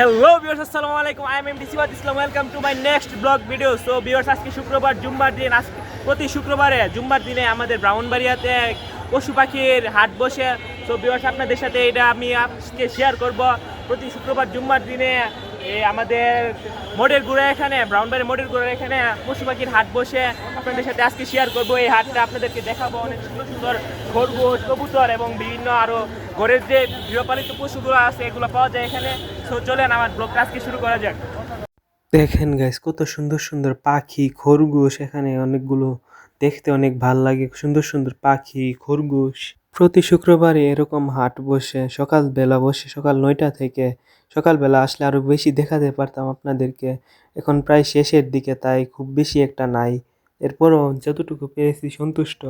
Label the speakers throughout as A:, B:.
A: Hello viewers আসসালামু আলাইকুম। I am M DC ওয়াদ Islam welcome to my next blog video so viewers আজকে শুক্রবার জুম্বার দিন। আজকে প্রতি শুক্রবারে জুম্বার দিনে আমাদের ব্রাউনবাড়িয়াতে পশু পাখির হাট বসে। সো ভিউয়ার্স আপনাদের সাথে এটা আমি আজকে শেয়ার করব। প্রতি শুক্রবার জুম্বার দিনে আমাদের মোড়ের গুড়া এখানে ব্রাউনবাড়ি মোড়ের গুড়া এখানে পশু পাখির হাট বসে। আপনাদের সাথে আজকে শেয়ার করব এই হাটটা। আপনাদেরকে দেখাবো অনেক সুন্দর সুন্দর খরগোশ, কবুতর এবং বিভিন্ন আরও ঘরের যে গৃহপালিত পশুগুলো আছে, এগুলো পাওয়া যায় এখানে। চলেন আমার আজকে শুরু করা যাক।
B: দেখেন গাইস কত সুন্দর সুন্দর পাখি, খরগোশ এখানে অনেকগুলো দেখতে অনেক ভালো লাগে। সুন্দর সুন্দর পাখি, খরগোশ। প্রতি শুক্রবারে এরকম হাট বসে, সকালবেলা বসে, সকাল নয়টা থেকে সকালবেলা আসলে আরও বেশি দেখাতে পারতাম আপনাদেরকে। এখন প্রায় শেষের দিকে, তাই খুব বেশি একটা নাই। এরপরও যতটুকু পেরেছি সন্তুষ্ট।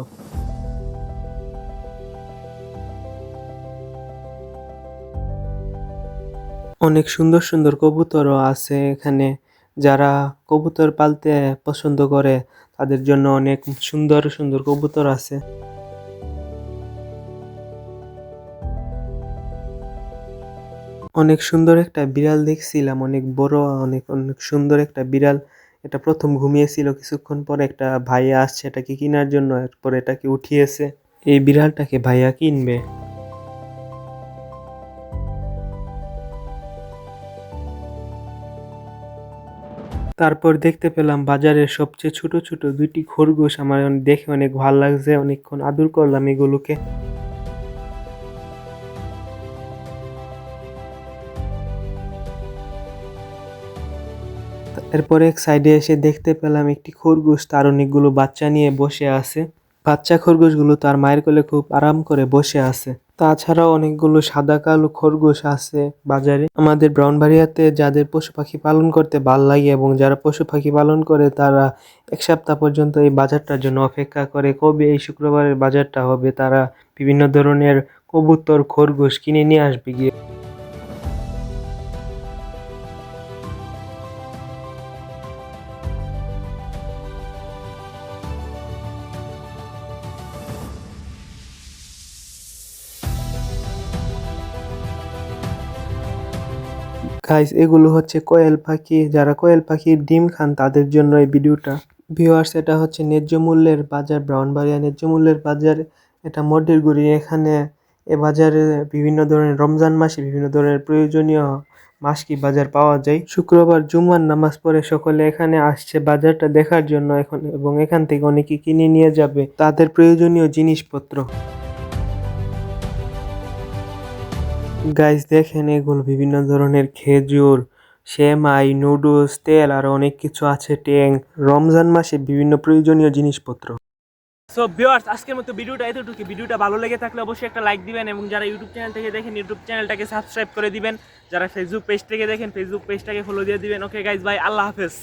B: অনেক সুন্দর সুন্দর কবুতরও আছে এখানে। যারা কবুতর পালতে পছন্দ করে, তাদের জন্য অনেক সুন্দর সুন্দর কবুতর আছে। অনেক সুন্দর একটা বিড়াল দেখছিলাম, অনেক বড়, অনেক অনেক সুন্দর একটা বিড়াল। এটা প্রথম ঘুমিয়েছিল কিছুক্ষণ পরে একটা ভাইয়া আসছে এটাকে কেনার জন্য, এরপর এটাকে উঠিয়েছে। এই বিড়ালটাকে ভাইয়া কিনবে। তারপর দেখতে পেলাম বাজারের সবচেয়ে ছোট ছোট দুইটি খরগোশ আমার দেখে অনেক ভালো লাগছে, অনেকক্ষণ আদর করলাম এগুলোকে। এরপরে এক সাইডে এসে দেখতে পেলাম একটি খরগোশ, তার অনেকগুলো বাচ্চা নিয়ে বসে আছে। বাচ্চা খরগোশগুলো তার মায়ের কোলে খুব আরাম করে বসে আছে। তাছাড়াও অনেকগুলো সাদা কালো খরগোশ আছে বাজারে। আমাদের ব্রাউনবাড়িয়াতে যাদের পশু পাখি পালন করতে ভালো লাগে এবং যারা পশু পাখি পালন করে, তারা এক সপ্তাহ পর্যন্ত এই বাজারটার জন্য অপেক্ষা করে কবে এই শুক্রবারের বাজারটা হবে। তারা বিভিন্ন ধরনের কবুতর, খরগোশ কিনে নিয়ে আসবে গিয়ে। গাইস এগুলো হচ্ছে কোয়েল পাখি। যারা কোয়েল পাখির ডিম খান, তাদের জন্য এই ভিডিওটা। ভিউয়ার্স এটা হচ্ছে ন্যায্য মূল্যের বাজার ব্রাউনবাড়িয়া ন্যায্য মূল্যের বাজার। এটা মডের গুড়ি এখানে। এ বাজারে বিভিন্ন ধরনের, রমজান মাসে বিভিন্ন ধরনের প্রয়োজনীয় মাসকি বাজার পাওয়া যায়। শুক্রবার জুম্মার নামাজ পড়ে সকলে এখানে আসছে বাজারটা দেখার জন্য এখন, এবং এখান থেকে অনেকে কিনে নিয়ে যাবে তাদের প্রয়োজনীয় জিনিসপত্র। গাইস দেখেন এগুলো বিভিন্ন ধরনের খেজুর, সেমাই নুডলস তেল, আর অনেক কিছু আছে, ট্যাং। রমজান মাসে বিভিন্ন প্রয়োজনীয় জিনিসপত্র।
A: সো ভিউয়ার্স আজকের মতো ভিডিওটা এতটুকু ভিডিওটা ভালো লেগে থাকলে অবশ্যই একটা লাইক দিবেন এবং যারা ইউটিউব চ্যানেল থেকে দেখেন ইউটিউব চ্যানেলটাকে সাবস্ক্রাইব করে দিবেন। যারা ফেসবুক পেজ থেকে দেখেন ফেসবুক পেজটাকে ফলো দিয়ে দিবেন। ওকে গাইজ ভাই আল্লাহ হাফেজ।